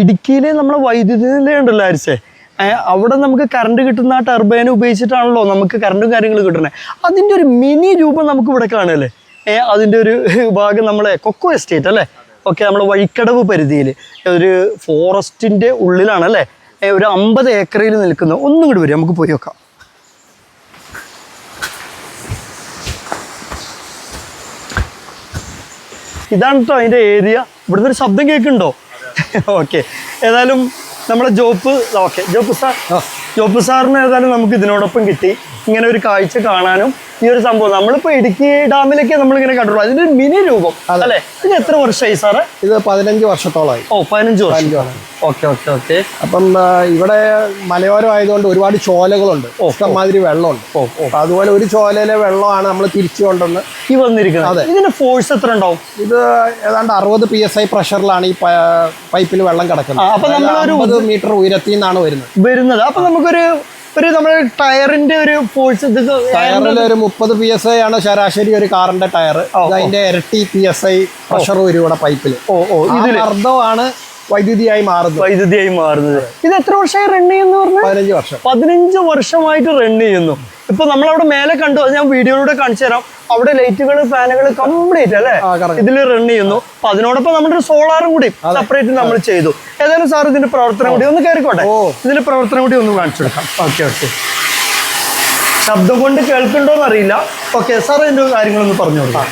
ഇടുക്കിയിലെ നമ്മളെ വൈദ്യുതി നിലയുണ്ടല്ലോ ആരിച്ചേ അവിടെ നമുക്ക് കറണ്ട് കിട്ടുന്ന ആ ടർബൈൻ ഉപയോഗിച്ചിട്ടാണല്ലോ നമുക്ക് കറണ്ടും കാര്യങ്ങളും കിട്ടുന്നത് അതിന്റെ ഒരു മിനി രൂപം നമുക്ക് ഇവിടെ കാണുമല്ലേ അതിന്റെ ഒരു ഭാഗം നമ്മളെ കൊക്കോ എസ്റ്റേറ്റ് അല്ലേ? ഓക്കെ നമ്മൾ വഴിക്കടവ് പരിധിയിൽ ഒരു ഫോറസ്റ്റിന്റെ ഉള്ളിലാണ് അല്ലേ ഒരു അമ്പത് ഏക്കറിൽ നിൽക്കുന്ന ഒന്നും കൂടി വരും. നമുക്ക് പോയി നോക്കാം. ഇതാണ് കേട്ടോ അതിന്റെ ഏരിയ ഇവിടുന്ന് ഒരു ശബ്ദം കേൾക്കുന്നുണ്ടോ? ഓക്കെ ഏതായാലും നമ്മുടെ ജോപ്പ് ഓക്കെ ജോപ്പ് സാർ ജോപ്പ് സാറിന് ഏതായാലും നമുക്ക് ഇതിനോടൊപ്പം കിട്ടി. ഇങ്ങനെ ഒരു കാഴ്ച കാണാനും ഈ ഒരു സംഭവം നമ്മളിപ്പോ ഇടുക്കി ഡാമിലൊക്കെ നമ്മളിങ്ങനെ കണ്ടുള്ളൂ അതിന്റെ ഒരു മിനി രൂപം അല്ലേ? ഇത് എത്ര വർഷമായി സാറ്? ഇത് പതിനഞ്ച് വർഷത്തോളമായി. ഓ പതിനഞ്ച് വർഷം. Okay okay okay. അപ്പം ഇവിടെ മലയോരം ആയതുകൊണ്ട് ഒരുപാട് ചോലകളുണ്ട്. ഇഷ്ടംമാതിരി വെള്ളമുണ്ട്. ഓ അപ്പൊ അതുപോലെ ഒരു ചോലയിലെ വെള്ളമാണ് നമ്മൾ തിരിച്ചു കൊണ്ടുവന്ന് ഈ വന്നിരിക്കുന്നത്. അതെ. ഇതിന്റെ ഫോഴ്സ് എത്ര ഉണ്ടാവും? ഇത് ഏതാണ്ട് അറുപത് പി എസ് ഐ പ്രഷറിലാണ് ഈ പൈപ്പിൽ വെള്ളം കിടക്കുന്നത്. അപ്പൊ നമ്മളൊരു- മീറ്റർ ഉയരത്തിൽ നിന്നാണ് വരുന്നത്. വരുന്നത്. അപ്പൊ നമുക്കൊരു ഒരു നമ്മുടെ ടയറിന്റെ ഒരു ഫോഴ്സ് ഇത് ടയറിൽ ഒരു മുപ്പത് പി എസ് ഐ ആണ് ശരാശരി ഒരു കാറിന്റെ ടയർ അതിന്റെ ഇരട്ടി പി എസ് ഐ പ്രഷർ വരും ഇവിടെ പൈപ്പിൽ ഓ ഓ ഇതിൽ മർദ്ദമാണ് വൈദ്യുതിയായി മാറുന്നത് വൈദ്യുതിയായി മാറുന്നത്. ഇത് എത്ര വർഷമായി റൺ ചെയ്യുന്നു പറഞ്ഞു? പതിനഞ്ച് വർഷം. പതിനഞ്ച് വർഷമായിട്ട് റൺ ചെയ്യുന്നു. ഇപ്പൊ നമ്മളവിടെ മേലെ കണ്ടു അത് ഞാൻ വീഡിയോയിലൂടെ കാണിച്ചു തരാം. അവിടെ ലൈറ്റുകൾ ഫാനുകൾ കംപ്ലീറ്റ് അല്ലേ? ഇതിൽ റൺ ചെയ്യുന്നു. അപ്പൊ അതിനോടൊപ്പം നമ്മുടെ ഒരു സോളാറും കൂടി സെപ്പറേറ്റ് നമ്മൾ ചെയ്തു. ഏതായാലും സാർ ഇതിന്റെ പ്രവർത്തനം കൂടി ഒന്ന് കയറിക്കോട്ടെ ഓ. ഇതിന്റെ പ്രവർത്തനം കൂടി ഒന്ന് കാണിച്ചു കൊടുക്കാം. ഓക്കെ ഓക്കെ ശബ്ദം കൊണ്ട് കേൾക്കുന്നുണ്ടോ അറിയില്ല. ഓക്കെ സാർ ഇതിന്റെ കാര്യങ്ങളൊന്ന് പറഞ്ഞു കൊടുക്കാം.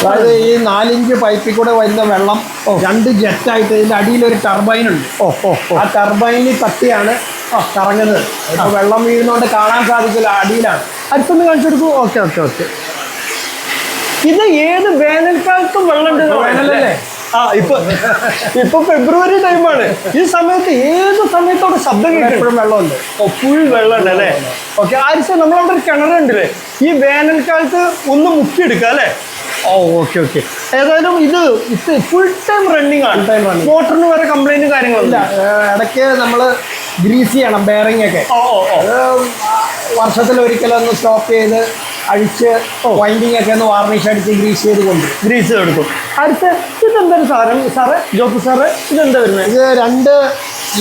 അതായത് ഈ നാലിഞ്ച് പൈപ്പിൽ കൂടെ വരുന്ന വെള്ളം രണ്ട് ജെറ്റായിട്ട് ഇതിന്റെ അടിയിൽ ഒരു ടർബൈൻ ഉണ്ട് ആ ടർബൈനിൽ തട്ടിയാണ് കറങ്ങുന്നത്. വെള്ളം വീഴുന്നോണ്ട് കാണാൻ സാധിക്കില്ല അടിയിലാണ്. അടുത്തൊന്ന് കാണിച്ചു കൊടുക്കൂ. Okay okay okay. ഇത് ഏത് വേനൽക്കാലത്തും വെള്ളം വേനലല്ലേ? ആ ഇപ്പൊ ഇപ്പൊ ഫെബ്രുവരി ടൈമാണ്. ഈ സമയത്ത് ഏത് സമയത്തോട് ശബ്ദം കേൾക്കും. വെള്ളമുണ്ട്. ഫുൾ വെള്ളമുണ്ട് അല്ലേ? ഓക്കെ ആരിച്ച നമ്മളവിടെ ഒരു കിണറുണ്ടല്ലേ ഈ വേനൽക്കാലത്ത് ഒന്ന് മുക്കിയെടുക്കാം അല്ലേ? ഓ ഓക്കെ ഓക്കെ. ഏതായാലും ഇത് ഇത് ഫുൾ ടൈം റണ്ണിങ് ആണ്. Time running. മോട്ടറിന് വരെ കംപ്ലൈന്റ് കാര്യങ്ങളൊന്നും ഇല്ല ഇടയ്ക്ക് നമ്മൾ ഗ്രീസ് ചെയ്യണം ബെയറിംഗ് ഒക്കെ. ഒന്ന് വർഷത്തിൽ ഒരിക്കലൊന്ന് സ്റ്റോപ്പ് ചെയ്ത് അഴിച്ച് വൈൻഡിങ് ഒക്കെ ഒന്ന് വാർണിഷ് അടിച്ച് ഗ്രീസ് ചെയ്ത് കൊണ്ട്. ഗ്രീസ് എടുക്കും അടുത്ത ഇതെന്തൊരു സാധനം? സാറ് ജോപ്പ് സാറ് ഇതെന്താ വരുന്നത്? ഇത് രണ്ട്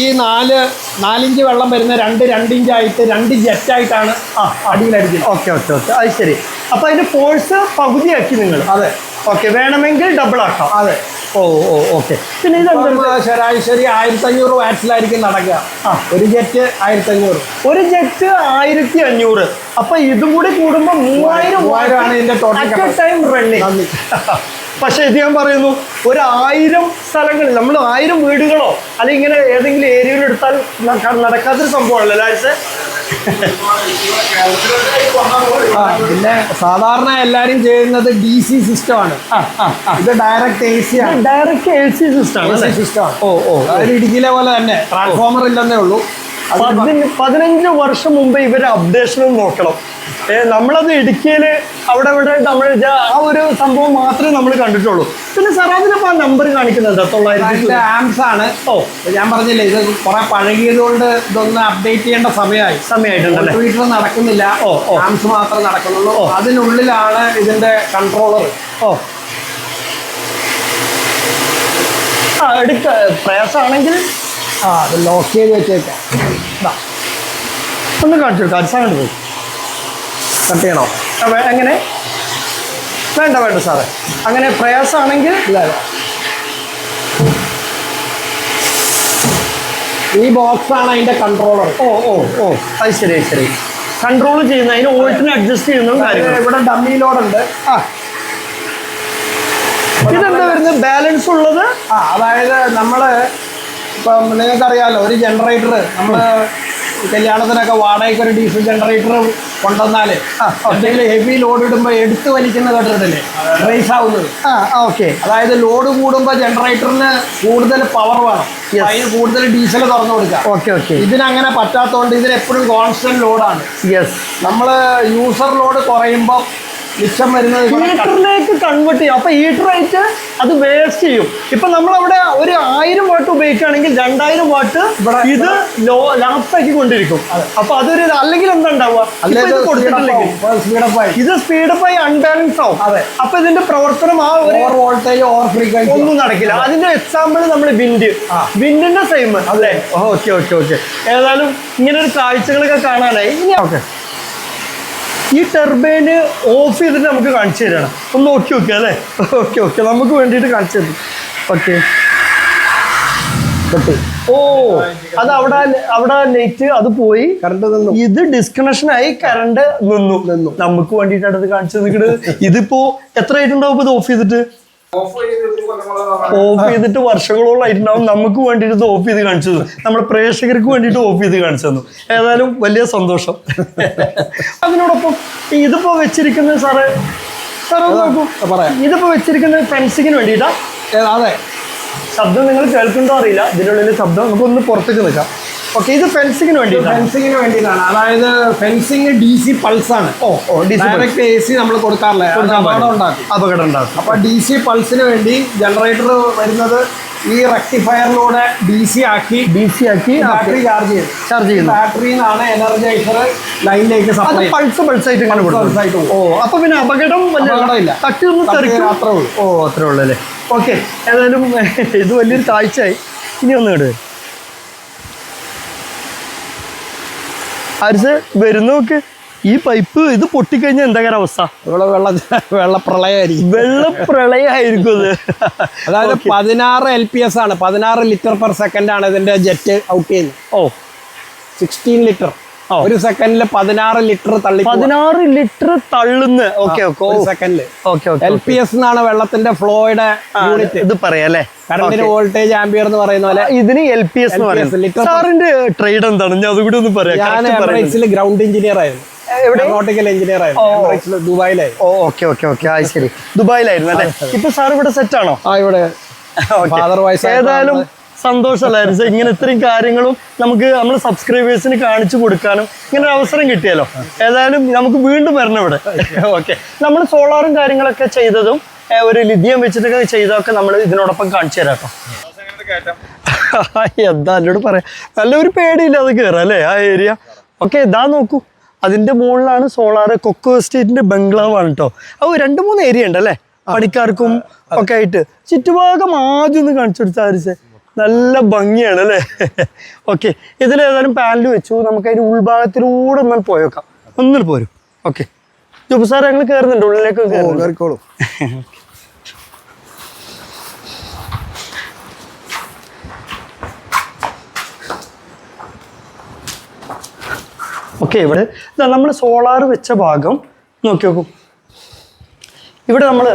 ഈ നാല് നാലിഞ്ച് വെള്ളം വരുന്ന രണ്ട് രണ്ടിഞ്ചായിട്ട് രണ്ട് ജെറ്റായിട്ടാണ് ആ അടിയിലടിക്കുന്നത് ഓക്കെ ഓക്കെ ഓക്കെ. അത് ശരി. അപ്പൊ അതിന്റെ ഫോഴ്സ് പകുതിയാക്കി നിങ്ങൾ. അതെ. ഓക്കെ വേണമെങ്കിൽ ഡബിൾ ആക്കാം. അതെ. ഓ ഓ ഓക്കെ പിന്നെ ഇത് ശരാശരി ആയിരത്തി അഞ്ഞൂറ് വാറ്റ്സിലായിരിക്കും നടക്കുക. ആ. ഒരു ജെറ്റ് ആയിരത്തി അഞ്ഞൂറ് ഒരു ജെറ്റ് ആയിരത്തി അഞ്ഞൂറ് അപ്പൊ ഇതും കൂടി കൂടുമ്പോ മൂവായിരം മൂവായിരമാണ് ഇതിന്റെ ടോട്ടൽ ടൈം റണ്ണിങ് പക്ഷെ ഇത് ഞാൻ പറയുന്നു ഒരു ആയിരം സ്ഥലങ്ങളിൽ നമ്മൾ ആയിരം വീടുകളോ അല്ലെങ്കിൽ ഇങ്ങനെ ഏതെങ്കിലും ഏരിയയിൽ എടുത്താൽ നട- നടക്കാത്തൊരു സംഭവമാണല്ലോ ലാരിസ് ആ, പിന്നെ സാധാരണ എല്ലാരും ചെയ്യുന്നത് ഡി സി സിസ്റ്റം ആണ്. ഇത് ഡയറക്റ്റ് എ സി ആണ്. Direct A C system system ഓ ഓ ഇടുക്കിയിലെ പോലെ തന്നെ. ട്രാൻസ്ഫോമർ ഇല്ലെന്നേ ഉള്ളൂ. പതിനഞ്ച് വർഷം മുമ്പ് ഇവർ അപ്ഡേഷനും നോക്കണം. നമ്മളത് ഇടുക്കിയിൽ അവിടെ ഇവിടെ നമ്മൾ ആ ഒരു സംഭവം മാത്രമേ നമ്മൾ കണ്ടിട്ടുള്ളൂ. പിന്നെ സാർ അതിനിപ്പോ ആ നമ്പർ കാണിക്കുന്നുണ്ട് തൊള്ളായിരത്തി ആംസ് ആണ്. ഓ. ഞാൻ പറഞ്ഞില്ലേ ഇത് കുറെ പഴകിയത് കൊണ്ട് ഇതൊന്ന് അപ്ഡേറ്റ് ചെയ്യേണ്ട സമയമായി. സമയമായിട്ടുണ്ട് വീട്ടിൽ നടക്കുന്നില്ല. ഓ, ഓ. ആംസ് മാത്രം നടക്കുന്നുള്ളൂ. അതിനുള്ളിലാണ് ഇതിന്റെ കൺട്രോളർ ഓ. ആ എടുക്ക. പ്രയാസാണെങ്കിൽ ആ അത് ലോക്ക് ചെയ്ത് വെച്ചേക്കാം. ഒന്ന് കാണിച്ചു കൊടുക്കാം അടിസ്ഥാനം പോയി. കട്ട് ചെയ്യണോ? ആ, എങ്ങനെ? വേണ്ട വേണ്ട സാറേ. അങ്ങനെ പ്രയാസമാണെങ്കിൽ ഇല്ല. ഈ ബോക്സ് ആണ് അതിന്റെ കൺട്രോളർ ഓ ഓ ഓ. അത് ശരി അത് ശരി. കൺട്രോൾ ചെയ്യുന്ന അതിന് വോൾട്ടിന് അഡ്ജസ്റ്റ് ചെയ്യുന്ന ഇവിടെ ഡമ്മി ലോഡ് ഉണ്ട്. ആ. ഇതെന്താ വരുന്നത്? ബാലൻസ് ഉള്ളത്? ആ അതായത് നമ്മൾ ഇപ്പം നിങ്ങൾക്കറിയാമല്ലോ ഒരു ജനറേറ്റർ നമ്മൾ കല്യാണത്തിനൊക്കെ വാടകയ്ക്ക് ഒരു ഡീസൽ ജനറേറ്റർ കൊണ്ടുവന്നാൽ എന്തെങ്കിലും ഹെവി ലോഡ് ഇടുമ്പോൾ എടുത്തു വലിക്കുന്ന കേട്ടിട്ടില്ലേ? റേസ് ആവുന്നത്. ആ ഓക്കെ. അതായത് ലോഡ് കൂടുമ്പോൾ ജനറേറ്ററിന് കൂടുതൽ പവർ വേണം. അതിന് കൂടുതൽ ഡീസൽ തുറന്നു കൊടുക്കാം ഓക്കെ ഓക്കെ. ഇതിനങ്ങനെ പറ്റാത്തതുകൊണ്ട് ഇതിന് എപ്പോഴും കോൺസ്റ്റന്റ് ലോഡാണ് യെസ് നമ്മൾ യൂസർ ലോഡ് കുറയുമ്പോൾ മിച്ചം വരുന്നത് ഹീറ്ററിലേക്ക് കൺവേർട്ട് ചെയ്യും. അപ്പൊ ഹീറ്റർ അത് വേസ്റ്റ് ചെയ്യും. ഇപ്പൊ നമ്മളവിടെ ഒരു ആയിരം വാട്ട് ഉപയോഗിക്കുകയാണെങ്കിൽ രണ്ടായിരം വാട്ട് ഇത് ലോ ലാപ്സ് ആക്കി കൊണ്ടിരിക്കും. അപ്പൊ അതൊരു അല്ലെങ്കിൽ എന്താ ഉണ്ടാവുക ഇത് സ്പീഡപ്പ് ആയി. അൺബാലൻസ് ആവും. അപ്പൊ ഇതിന്റെ പ്രവർത്തനം ആ ഒരു വോൾട്ടേജ് ഓവർ ഫ്രീക്വൻസി ഒന്നും നടക്കില്ല. അതിന്റെ എക്സാമ്പിൾ നമ്മൾ വിൻഡ്. വിൻഡിന്റെ സെയിം അല്ലേ? ഓക്കെ ഓക്കെ ഓക്കെ ഏതായാലും ഇങ്ങനെ ഒരു കാഴ്ചകളൊക്കെ കാണാനായി. ഇനി ഓക്കെ ഈ ടെർബൈന് ഓഫ് ചെയ്തിട്ട് നമുക്ക് കാണിച്ചു തരണം. ഒന്ന് നോക്കി ഓക്കെ അല്ലേ? ഓക്കെ ഓക്കെ നമുക്ക് വേണ്ടിയിട്ട് കാണിച്ചു തരും. ഓക്കെ. ഓ അത് അവിടെ അവിടെ ലൈറ്റ് അത് പോയി. കറണ്ട് നിന്നു. ഇത് ഡിസ്കണക്ഷൻ ആയി കറണ്ട് നിന്നു. നിന്നു. നമുക്ക് വേണ്ടിയിട്ടാണ് ഇത് കാണിച്ചു നിൽക്കുന്നത് ഇതിപ്പോ എത്ര ആയിട്ടുണ്ടാവും ഇത് ഓഫ് ചെയ്തിട്ട്? ഓഫ് ചെയ്തിട്ട് വർഷങ്ങളോളം ആയിട്ടുണ്ടാവും. നമുക്ക് വേണ്ടിയിട്ട് ഇത് ഓഫ് ചെയ്ത് കാണിച്ചു തന്നു. നമ്മുടെ പ്രേക്ഷകർക്ക് വേണ്ടിയിട്ട് ഓഫ് ചെയ്ത് കാണിച്ചു തന്നു. ഏതായാലും വലിയ സന്തോഷം. അതിനോടൊപ്പം ഇതിപ്പോ വെച്ചിരിക്കുന്നത് സാറേ സാറേ ഒന്ന് നോക്കൂ. പറയാം. ഇതിപ്പോ വെച്ചിരിക്കുന്നത് ഫെൻസിങ്ങിന് വേണ്ടിയിട്ടാ? അതെ. ശബ്ദം നിങ്ങൾ കേൾക്കുന്നുണ്ടോ അറിയില്ല. ഇതിനുള്ളിൽ ശബ്ദം നമുക്കൊന്ന് പുറത്തേക്ക് നിൽക്കാം ഓക്കെ ഇത് ഫെൻസിങ്ങിന് വേണ്ടി ഫെൻസിങ്ങിന് വേണ്ടിയിട്ടാണ്. അതായത് ഫെൻസിങ് ഡി സി പൾസ് ആണ്. ഓ ഓ D C direct A C നമ്മൾ കൊടുക്കാറില്ല? അപകടം ഉണ്ടാക്കും. അപകടം ഉണ്ടാക്കും. അപ്പൊ ഡി സി പൾസിന് വേണ്ടി ജനറേറ്റർ വരുന്നത് ഈ റെക്ടിഫയറിലൂടെ ഡി സി ആക്കി ഡി സി ആക്കി ബാറ്ററി ചാർജ് ചെയ്യും. ചാർജ് ചെയ്യുന്നു. ബാറ്ററിയിൽ നിന്നാണ് എനർജൈസർ ലൈനിലേക്ക് അത് പൾസ് പൾസ് ആയിട്ട് ഇങ്ങനെ കൊടുക്കും ഓ അപ്പൊ പിന്നെ അപകടം വലിയ- അപകടമില്ല. തട്ടി തെറിക്കും അത്രേ ഉള്ളൂ. ഓ അത്രേ ഉള്ളൂ അല്ലേ? ഓക്കെ ഏതായാലും ഇത് വലിയൊരു കാഴ്ചയായി. ഇനി ഒന്ന് കേട്ട് ആരിസ് വരുന്ന നോക്ക്. ഈ പൈപ്പ് ഇത് പൊട്ടിക്കഴിഞ്ഞാൽ എന്താ കാര്യം അവസ്ഥ? ഇവിടെ വെള്ള വെള്ളപ്രളയമായിരിക്കും. വെള്ളപ്രളയമായിരിക്കും അത്. അതായത് പതിനാറ് എൽ പി എസ് ആണ്. പതിനാറ് ലിറ്റർ പെർ സെക്കൻഡ് ആണ് ഇതിന്റെ ജെറ്റ് ഔട്ട് ചെയ്യുന്നത്. ഓ. Sixteen litre. ഒരു സെക്കൻഡിൽ പതിനാറ് ലിറ്റർ തള്ളി പതിനാറ് ലിറ്റർ തള്ളുന്ന. ഓക്കെ ഓക്കെ ഒരു സെക്കൻഡിൽ okay okay L P S എന്നാണ് വെള്ളത്തിന്റെ ഫ്ലോയുടെ യൂണിറ്റ് ഇത് പറയാം അല്ലേ? കറണ്ടിന് വോൾട്ടേജ് ആംബിയർ എന്ന് പറയുന്ന പോലെ. ഇതിന് എൽ പി എസ് സാറിന്റെ ട്രേഡ് എന്താണ്? ഞാൻ അതുകൂടി ഒന്ന് പറയാം. ഞാൻ ഗ്രൗണ്ട് എഞ്ചിനീയർ ആയിരുന്നു. എയറോട്ടിക്കൽ എഞ്ചിനീയർ ആയിരുന്നു. ദുബായിലായിരുന്നു. ഓ ഓക്കെ ഓക്കെ ഓക്കെ ആ ശരി. ദുബായിലായിരുന്നു അല്ലേ? ഇപ്പൊ സാർ ഇവിടെ സെറ്റ് ആണോ? ആ ഇവിടെ ഫാദർ ഏതായാലും സന്തോഷമല്ലായിരുന്നു ഇങ്ങനെ ഇത്രയും കാര്യങ്ങളും നമുക്ക് നമ്മൾ സബ്സ്ക്രൈബേഴ്സിന് കാണിച്ചു കൊടുക്കാനും ഇങ്ങനെ ഒരു അവസരം കിട്ടിയല്ലോ. ഏതായാലും നമുക്ക് വീണ്ടും വരണം ഇവിടെ. ഓക്കെ നമ്മൾ സോളാറും കാര്യങ്ങളൊക്കെ ചെയ്തതും ഒരു ലിഥിയം വെച്ചിട്ടൊക്കെ ചെയ്തതൊക്കെ നമ്മൾ ഇതിനോടൊപ്പം കാണിച്ചു തരാം എന്താ എന്നോട് പറയാം? നല്ലൊരു പേടിയില്ല അത് കയറാം അല്ലേ ആ ഏരിയ ഓക്കെ ഇതാ നോക്കൂ. അതിന്റെ മുകളിലാണ് സോളാർ കൊക്കോ എസ്റ്റേറ്റിന്റെ ബംഗ്ലാവാണ് കേട്ടോ അത് രണ്ട് മൂന്ന് ഏരിയ ഉണ്ടല്ലേ പണിക്കാർക്കും ഒക്കെ ആയിട്ട്. ചുറ്റുഭാഗം ആദ്യം ഒന്ന് കാണിച്ചു കൊടുത്താരിച്ചേ നല്ല ഭംഗിയാണ് അല്ലേ? ഓക്കെ ഇതിലേതായാലും പാനൽ വെച്ചു. നമുക്ക് അതിന്റെ ഉൾഭാഗത്തിലൂടെ ഒന്നാൽ പോയേക്കാം. ഒന്നിൽ പോരും. ഓക്കെ ജോബ് സാർ ഞങ്ങൾ കയറുന്നുണ്ട് ഉള്ളിലേക്ക് കയറിക്കോളൂ ഓക്കെ ഇവിടെ നമ്മൾ സോളാർ വെച്ച ഭാഗം. നോക്കി നോക്കൂ ഇവിടെ നമ്മൾ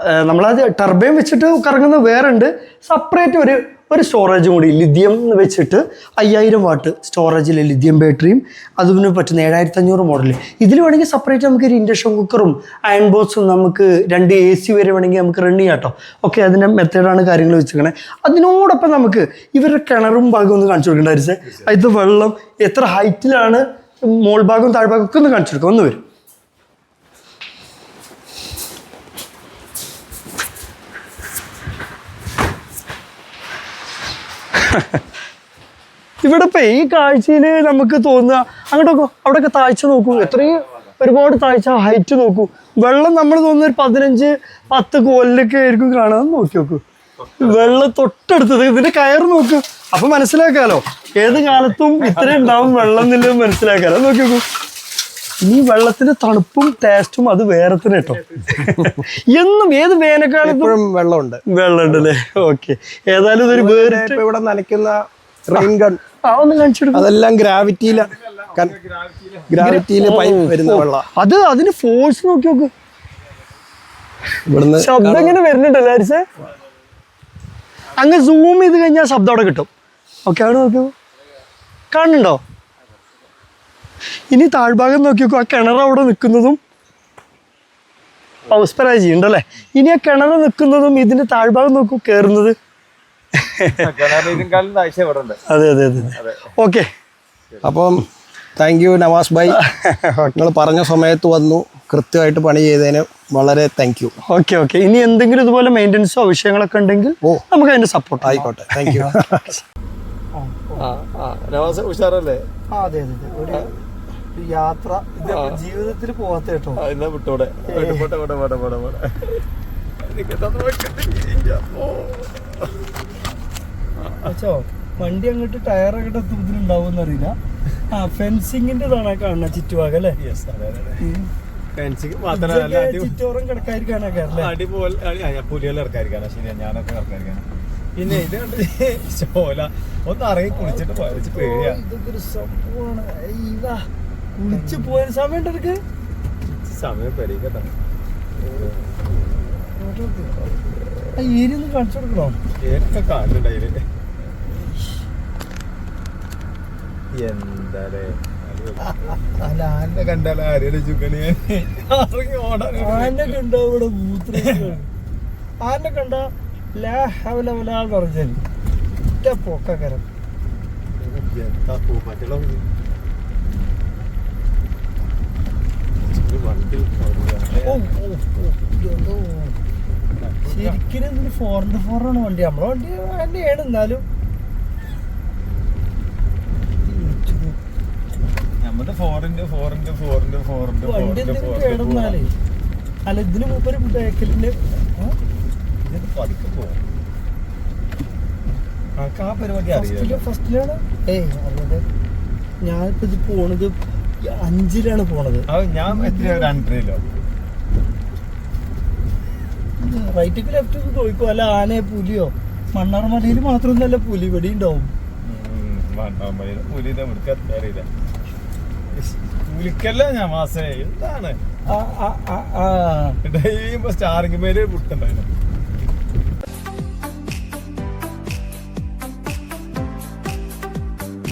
നമ്മളത് ടർബൈൻ വെച്ചിട്ട് കറങ്ങുന്ന വേറെ ഉണ്ട് സെപ്പറേറ്റ് ഒരു ഒരു സ്റ്റോറേജും കൂടി. ലിഥിയം എന്ന് വെച്ചിട്ട് അയ്യായിരം വാട്ട് സ്റ്റോറേജിലെ ലിഥിയം ബാറ്ററിയും അതിന് പറ്റുന്ന ഏഴായിരത്തി അഞ്ഞൂറ് മോഡൽ ഇതിൽ വേണമെങ്കിൽ സെപ്പറേറ്റ് നമുക്ക് ഒരു ഇൻഡക്ഷൻ കുക്കറും അയൺ ബോക്സും നമുക്ക് രണ്ട് എ സി വരെ വേണമെങ്കിൽ നമുക്ക് റൺ ചെയ്യാം കേട്ടോ ഓക്കെ അതിന്റെ മെത്തേഡാണ് കാര്യങ്ങൾ വെച്ചിരിക്കണേ. അതിനോടൊപ്പം നമുക്ക് ഇവരുടെ കിണറും ഭാഗം ഒന്ന് കാണിച്ചു കൊടുക്കേണ്ട ഇത് വെള്ളം എത്ര ഹൈറ്റിലാണ് മോൾ ഭാഗവും താഴ്ഭാഗം ഒക്കെ ഒന്ന് കാണിച്ചു കൊടുക്കാം. ഒന്ന് വരും. ഇവിടെ ഈ കാഴ്ചയിൽ നമുക്ക് തോന്നുക അങ്ങോട്ടൊക്കെ അവിടെയൊക്കെ താഴ്ച നോക്കൂ എത്രയും ഒരുപാട് താഴ്ച ഹൈറ്റ് നോക്കൂ. വെള്ളം നമ്മൾ തോന്നുന്ന ഒരു പതിനഞ്ച് പത്ത് കോലിലൊക്കെ ആയിരിക്കും കാണാൻ നോക്കി നോക്കൂ. വെള്ളം തൊട്ടടുത്തത് ഇതിന്റെ കയർ നോക്ക്. അപ്പൊ മനസ്സിലാക്കാലോ. ഏത് കാലത്തും ഇത്രയും ഉണ്ടാവും വെള്ളം എന്നുള്ളത് മനസ്സിലാക്കാലോ. നോക്കി നോക്കൂ. ഈ വെള്ളത്തിന്റെ തണുപ്പും ടേസ്റ്റും അത് വേറെ തന്നെ കേട്ടോ. എന്നും ഏത് വേനൽക്കാലത്തും വെള്ളമുണ്ട്. വെള്ളം ഉണ്ടല്ലേ ഓക്കെ ഏതായാലും ഇതൊരു വേറെ ഇവിടെ നനയ്ക്കുന്ന റെയിൻ ഗൺ ആ ഒന്ന് കാണിച്ചു അതെല്ലാം ഗ്രാവിറ്റിയില ഗ്രാവിറ്റിയിൽ പൈപ്പ് വരുന്ന വെള്ളം. അത് അതിന് ഫോഴ്സ് നോക്കി നോക്ക്. ഇവിടുന്ന് ശബ്ദം ഇങ്ങനെ വരുന്നുണ്ടല്ലോ അരിസേ? അങ്ങ് സൂം ചെയ്ത് കഴിഞ്ഞാൽ ശബ്ദം അവിടെ കിട്ടും. ഓക്കെ അവിടെ നോക്കൂ. കാണുന്നുണ്ടോ? ഇനി താഴ്ഭാഗം നോക്കി നോക്കൂ ആ കിണർ അവിടെ നിൽക്കുന്നതും പൗസ്പരാജി ഉണ്ടല്ലേ ഇനി ആ കിണർ നിൽക്കുന്നതും ഇതിന്റെ താഴ്ഭാഗം നോക്കൂ കയറുന്നത്. അതെ അതെ അതെ ഓക്കെ. അപ്പം താങ്ക് യു നവാസ് ഭായ് നിങ്ങൾ പറഞ്ഞ സമയത്ത് വന്നു. കൃത്യമായിട്ട് പണി ചെയ്തതിന് വളരെ താങ്ക് യു ഓക്കെ ഓക്കെ. ഇനി എന്തെങ്കിലും ഇതുപോലെ മെയിന്റെനൻസോ വിഷയങ്ങളൊക്കെ ഉണ്ടെങ്കിൽ ഓ. നമുക്ക് അതിന്റെ സപ്പോർട്ട് ആയിക്കോട്ടെ. താങ്ക് യു നവാസ് ഉഷാറല്ലേ? അതെ അതെ യാത്ര ജീവിതത്തിൽ പോവാത്തോ കേട്ടോ. ആ, എന്നാ വിട്ടോടെ. പോട്ടെ പോട്ടെ പോട്ടെ പോട്ടെ പോട്ടെ പോട്ടെ. എനിക്കെന്താന്ന് വെക്കട്ടെ? അച്ഛോ വണ്ടി അങ്ങോട്ട് ടയർ അങ്ങോട്ട് ഇതിലുണ്ടാവും അറിയില്ല. ആ ഫെൻസിങ്ങിന്റെ ഇതാണ് കാണുന്ന ചുറ്റുഭാഗം അല്ലേ? ചുറ്റോറും അടിപൊളി ഇറക്കാതിരിക്കാനാ. ശരിയാ ഞാനൊക്കെ ഇറക്കാതിരിക്കാനാ. പിന്നെ ഇത് കണ്ടിട്ട് ചോല ഒന്ന് ഇറങ്ങി കുളിച്ചിട്ട് പേടിയാ. ഇതൊക്കെ ഒരു സംഭവമാണ്. ഇതാ കുളിച്ച് പോകാൻ സമയം എടുക്ക് സമയം പെരീക്കട്ടെ. ആ ഏരിയ ഒന്ന് കാണിച്ചു കൊടുക്കണോ? ഏതൊക്കെ കാണിണ്ടായിൽ എന്താലേ അല്ല ആന്റെ കണ്ടാലോ ആരെയും ചുക്കണി ആന്റെ കണ്ട ഇവിടെ മൂത്ര ആന്റെ കണ്ട ലാ ഹവല വലാന്ന് പറഞ്ഞാൽ പൊക്കക്കരം. എന്താ പോ മറ്റുള്ള വണ്ടി ശരിക്കും ഫോർ ഇന്റു ഫോർ ആണ് വണ്ടി. നമ്മളെ വണ്ടി തന്നെയാണ് എന്നാലും. നമ്മുടെ കേടുന്നാലേ. അല്ല ഇതിന് മുമ്പ് ബേക്കലിന്റെ ഇത് പതുക്കെ പോകും നമുക്ക് ആ പരിപാടി അറിയാലോ. ഫസ്റ്റിലാണ് ഏയ് ഞാനിപ്പോ ഇത് പോണത് അഞ്ചിലാണ് പോണത്. ഞാൻ എത്ര രണ്ടരയിലോ റൈറ്റിക്ക് ലെഫ്റ്റ് ചോദിക്കോ അല്ല ആനയെ പുലിയോ? മണ്ണാർമലയിൽ നല്ല പുലി ഇവിടെ ഉണ്ടാവും പുലിന്റെ മുടുക്ക് അറിയില്ല പുലിക്കല്ല ഞാൻ മാസേ എന്താണ്? ആ, ആ, ആ, ആ. ഡെയിലി സ്റ്റാറിംഗ് മേലെ പുട്ടുണ്ടായിരുന്നു